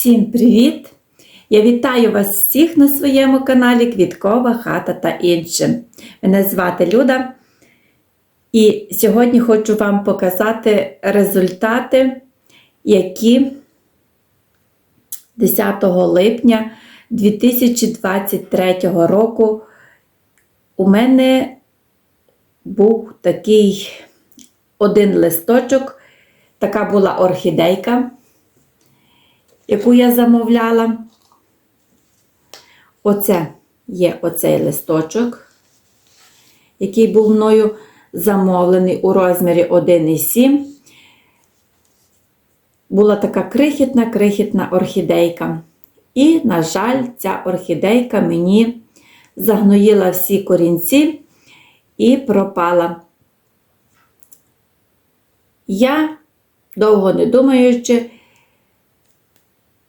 Всім привіт! Я вітаю вас всіх на своєму каналі Квіткова Хата та інше. Мене звати Люда. І сьогодні хочу вам показати результати, які 10 липня 2023 року у мене був такий один листочок, така була орхідейка яку я замовляла. Оце є оцей листочок, який був мною замовлений у розмірі 1,7. Була така крихітна, крихітна орхідейка. І, на жаль, ця орхідейка мені загноїла всі корінці і пропала. Я, довго не думаючи,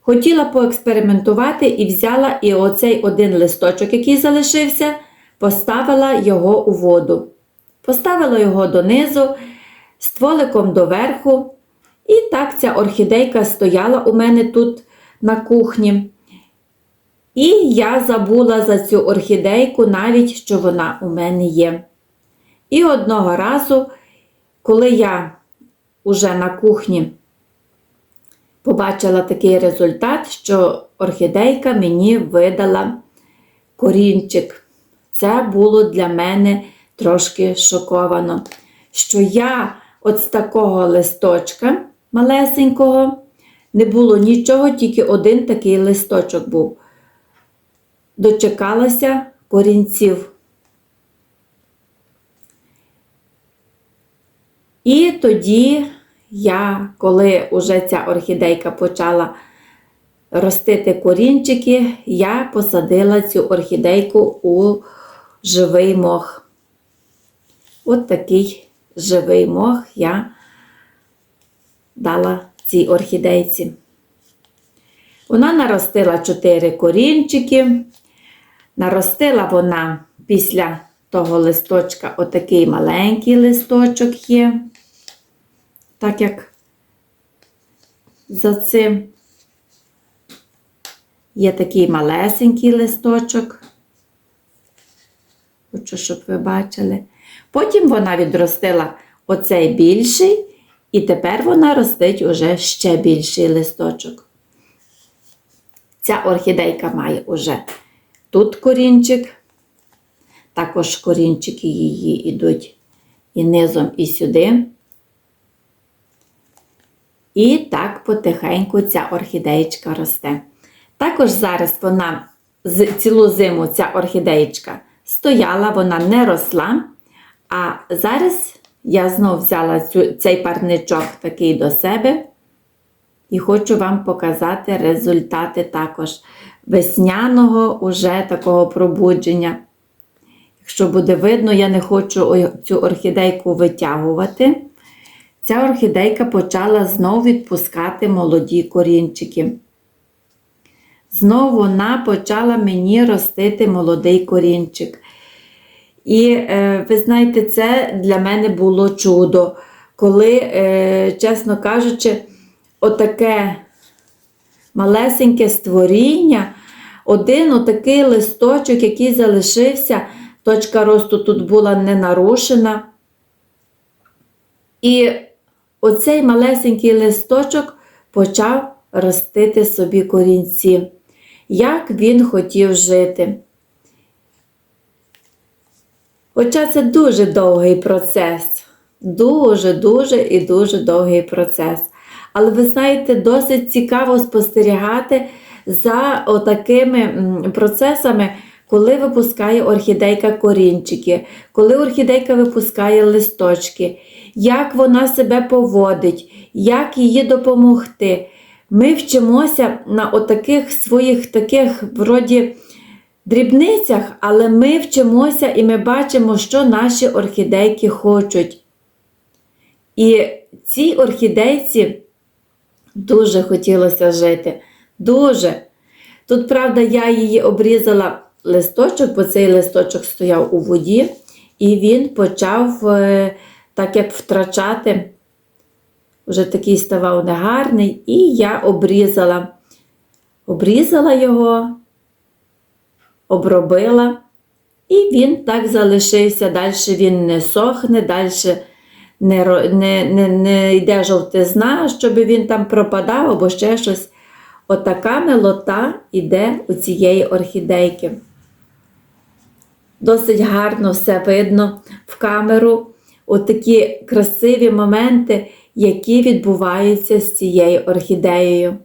Хотіла поекспериментувати і взяла і оцей один листочок, який залишився, поставила його у воду. Поставила його донизу, стволиком доверху. І так ця орхідейка стояла у мене тут на кухні. І я забула за цю орхідейку, навіть що вона у мене є. І одного разу, коли я уже на кухні побачила такий результат, що орхідейка мені видала корінчик. Це було для мене трошки шоковано, що я от з такого листочка малесенького не було нічого, тільки один такий листочок був. Дочекалася корінців. І тоді я, коли вже ця орхідейка почала ростити корінчики, я посадила цю орхідейку у живий мох. От такий живий мох я дала цій орхідейці. Вона наростила 4 корінчики. Наростила вона після того листочка отакий маленький листочок є так як за цим є такий малесенький листочок. Хочу, щоб ви бачили. Потім вона відростила оцей більший, і тепер вона ростить уже ще більший листочок. Ця орхідейка має уже тут корінчик, також корінчики її йдуть і низом, і сюди. І так потихеньку ця орхідеєчка росте. Також зараз вона цілу зиму ця орхідеєчка стояла, вона не росла. А зараз я знову взяла цю, цей парничок такий до себе і хочу вам показати результати також весняного уже такого пробудження. Якщо буде видно, я не хочу цю орхідейку витягувати ця орхідейка почала знову відпускати молоді корінчики. Знову вона почала мені ростити молодий корінчик. І, е, ви знаєте, це для мене було чудо, коли, е, чесно кажучи, отаке малесеньке створіння, один отакий листочок, який залишився, точка росту тут була не нарушена. І оцей малесенький листочок почав ростити собі корінці, як він хотів жити. Хоча це дуже довгий процес, дуже-дуже і дуже довгий процес. Але ви знаєте, досить цікаво спостерігати за такими процесами, коли випускає орхідейка корінчики, коли орхідейка випускає листочки як вона себе поводить, як їй допомогти. Ми вчимося на отаких своїх таких вроді дрібницях, але ми вчимося і ми бачимо, що наші орхідейки хочуть. І цій орхідейці дуже хотілося жити. Дуже. Тут, правда, я її обрізала листочок, бо цей листочок стояв у воді, і він почав е, так як втрачати, вже такий ставав негарний, і я обрізала обрізала його, обробила, і він так залишився. Далі він не сохне, далі не, не, не, не йде жовтизна, щоб він там пропадав або ще щось. Отака милота йде у цієї орхідейки. Досить гарно все видно в камеру. Отакі красиві моменти, які відбуваються з цією орхідеєю.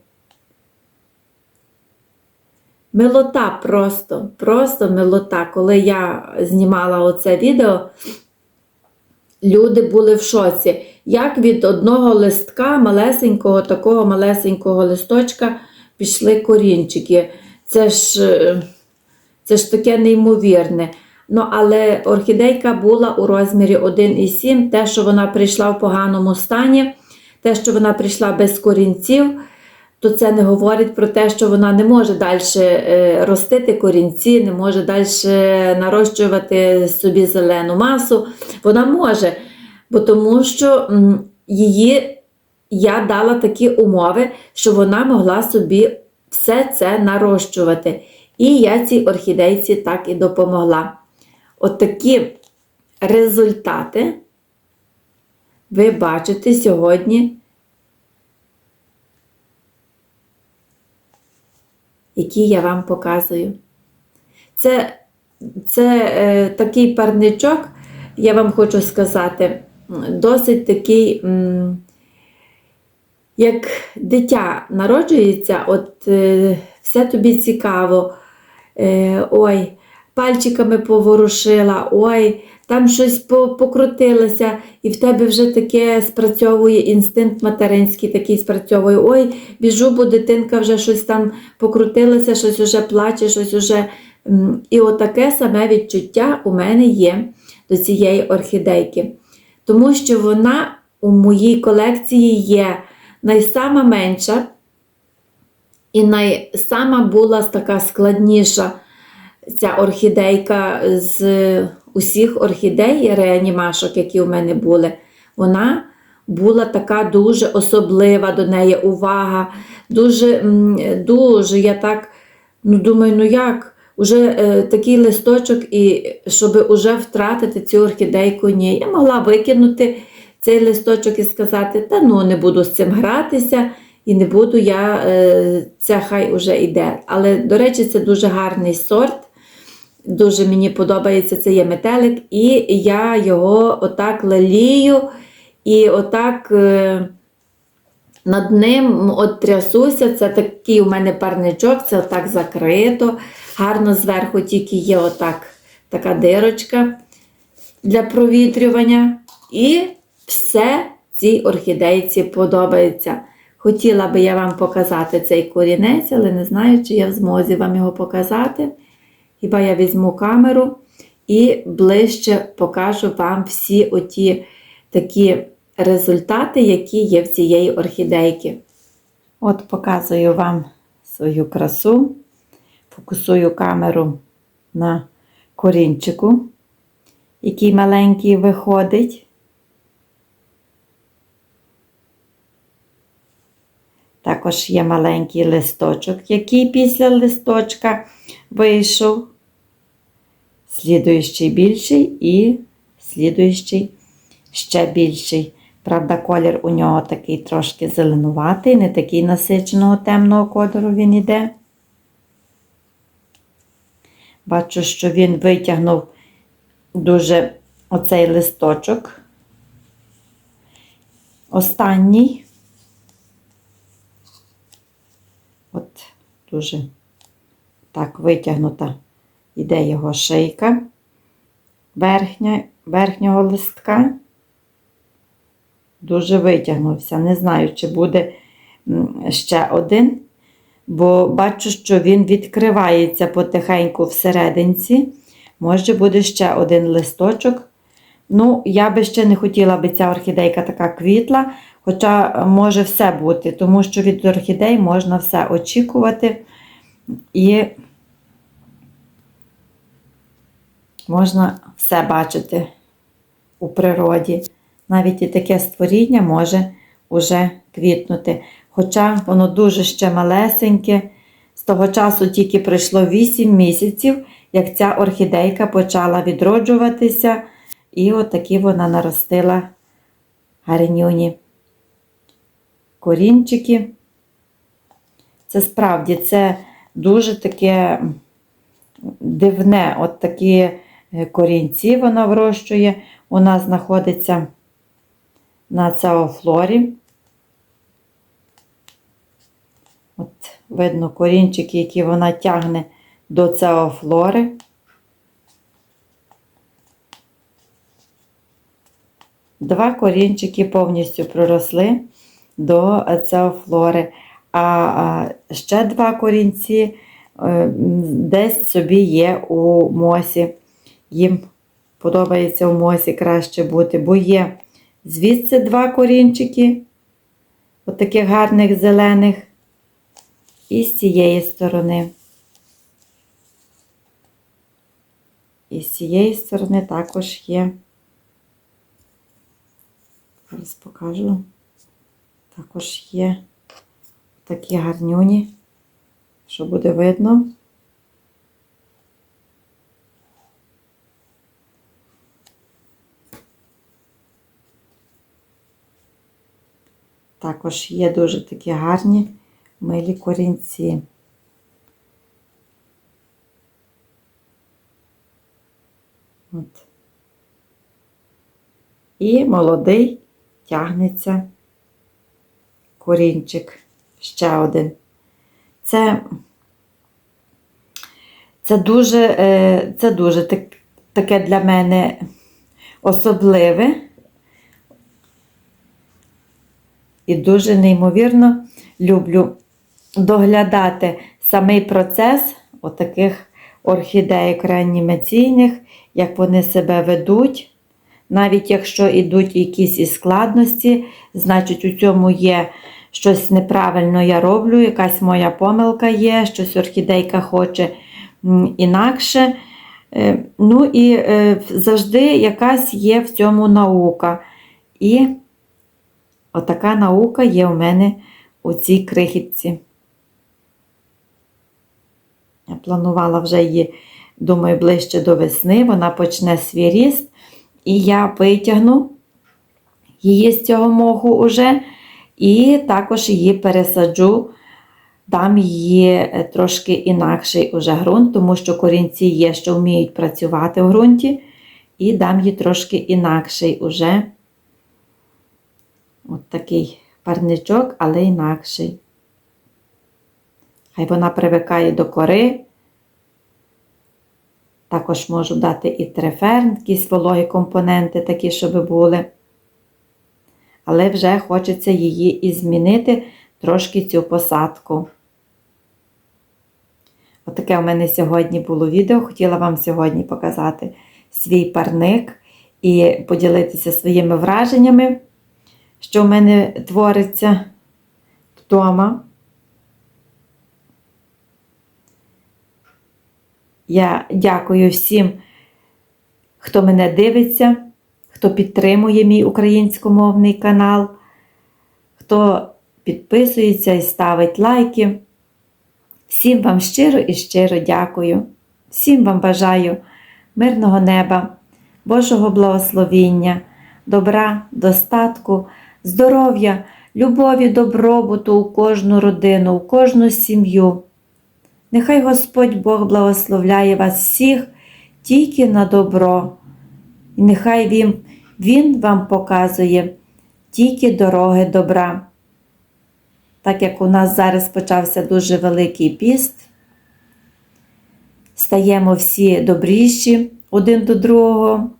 Милота просто, просто милота. Коли я знімала оце відео, люди були в шоці. Як від одного листка, малесенького, такого малесенького листочка пішли корінчики. Це ж, е, це ж таке неймовірне. Ну, але орхідейка була у розмірі 1,7. Те, що вона прийшла в поганому стані, те, що вона прийшла без корінців, то це не говорить про те, що вона не може далі ростити корінці, не може далі нарощувати собі зелену масу. Вона може, бо тому що її я дала такі умови, що вона могла собі все це нарощувати. І я цій орхідейці так і допомогла. От такі результати ви бачите сьогодні, які я вам показую. Це, це е, такий парничок, я вам хочу сказати, досить такий, м, як дитя народжується, от е, все тобі цікаво. Е, ой, пальчиками поворушила, ой, там щось покрутилося, і в тебе вже таке спрацьовує інстинкт материнський, такий спрацьовує. Ой, біжу, бо дитинка вже щось там покрутилася, щось уже плаче, щось уже. І отаке саме відчуття у мене є до цієї орхідейки. Тому що вона у моїй колекції є найсама менша і найсама була така складніша ця орхідейка з усіх орхідей реанімашок, які у мене були. Вона була така дуже особлива до неї увага. Дуже, дуже я так ну, думаю, ну як? Уже е, такий листочок, і щоб уже втратити цю орхідейку, ні. Я могла викинути цей листочок і сказати, та ну не буду з цим гратися, і не буду я, е, це хай уже йде. Але, до речі, це дуже гарний сорт. Дуже мені подобається це є метелик, і я його отак лелію, і отак е, над ним от трясуся. Це такий у мене парничок, це отак закрито. Гарно зверху тільки є отак така дирочка для провітрювання. І все цій орхідейці подобається. Хотіла би я вам показати цей корінець, але не знаю, чи я в змозі вам його показати. Хіба я візьму камеру і ближче покажу вам всі оті такі результати, які є в цієї орхідейки. От показую вам свою красу, фокусую камеру на корінчику, який маленький виходить. Також є маленький листочок, який після листочка вийшов. Слідуючий більший і слідуючий ще більший. Правда, колір у нього такий трошки зеленуватий, не такий насиченого темного кольору він іде. Бачу, що він витягнув дуже оцей листочок. Останній. От дуже так витягнута іде його шийка верхня, верхнього листка. Дуже витягнувся. Не знаю, чи буде ще один, бо бачу, що він відкривається потихеньку всерединці. Може, буде ще один листочок. Ну, я би ще не хотіла, аби ця орхідейка така квітла, хоча може все бути, тому що від орхідей можна все очікувати і можна все бачити у природі. Навіть і таке створіння може уже квітнути. Хоча воно дуже ще малесеньке, З того часу тільки пройшло 8 місяців, як ця орхідейка почала відроджуватися, і отакі вона наростила гарнюні корінчики. Це справді це дуже таке дивне, от такі е, корінці вона вирощує. Вона знаходиться на цеофлорі. От видно корінчики, які вона тягне до цеофлори. Два корінчики повністю проросли до цеофлори, а ще два корінці е, десь собі є у мосі. Їм подобається в мосі краще бути, бо є звідси два корінчики, от таких гарних зелених, і з цієї сторони. І з цієї сторони також є. Зараз покажу. Також є такі гарнюні, що буде видно. Також є дуже такі гарні милі корінці. От. І молодий тягнеться корінчик. Ще один. Це це дуже е, це дуже так, таке для мене особливе і дуже неймовірно люблю доглядати самий процес отаких орхідеїк реанімаційних, як вони себе ведуть. Навіть якщо йдуть якісь із складності, значить у цьому є щось неправильно я роблю, якась моя помилка є, щось орхідейка хоче інакше. Е, ну і е, завжди якась є в цьому наука. І отака наука є у мене у цій крихітці. Я планувала вже її, думаю, ближче до весни, вона почне свій ріст. І я витягну її з цього моху уже, і також її пересаджу, дам її е, трошки інакший уже ґрунт, тому що корінці є, що вміють працювати в ґрунті, і дам їй трошки інакший уже от такий парничок, але інакший. Хай вона привикає до кори. Також можу дати і треферн, якісь вологі компоненти, такі, щоб були. Але вже хочеться її і змінити трошки цю посадку. Отаке у мене сьогодні було відео. Хотіла вам сьогодні показати свій парник і поділитися своїми враженнями, що в мене твориться вдома. Я дякую всім, хто мене дивиться, хто підтримує мій українськомовний канал, хто підписується і ставить лайки. Всім вам щиро і щиро дякую. Всім вам бажаю мирного неба, Божого благословіння, добра, достатку, здоров'я, любові, добробуту у кожну родину, у кожну сім'ю. Нехай Господь Бог благословляє вас всіх тільки на добро, і нехай Він, Він вам показує тільки дороги добра. Так як у нас зараз почався дуже великий піст, стаємо всі добріші один до другого,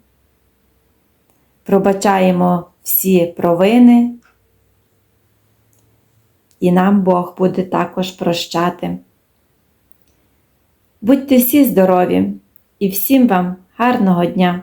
пробачаємо всі провини, і нам Бог буде також прощати. Будьте всі здорові і всім вам гарного дня!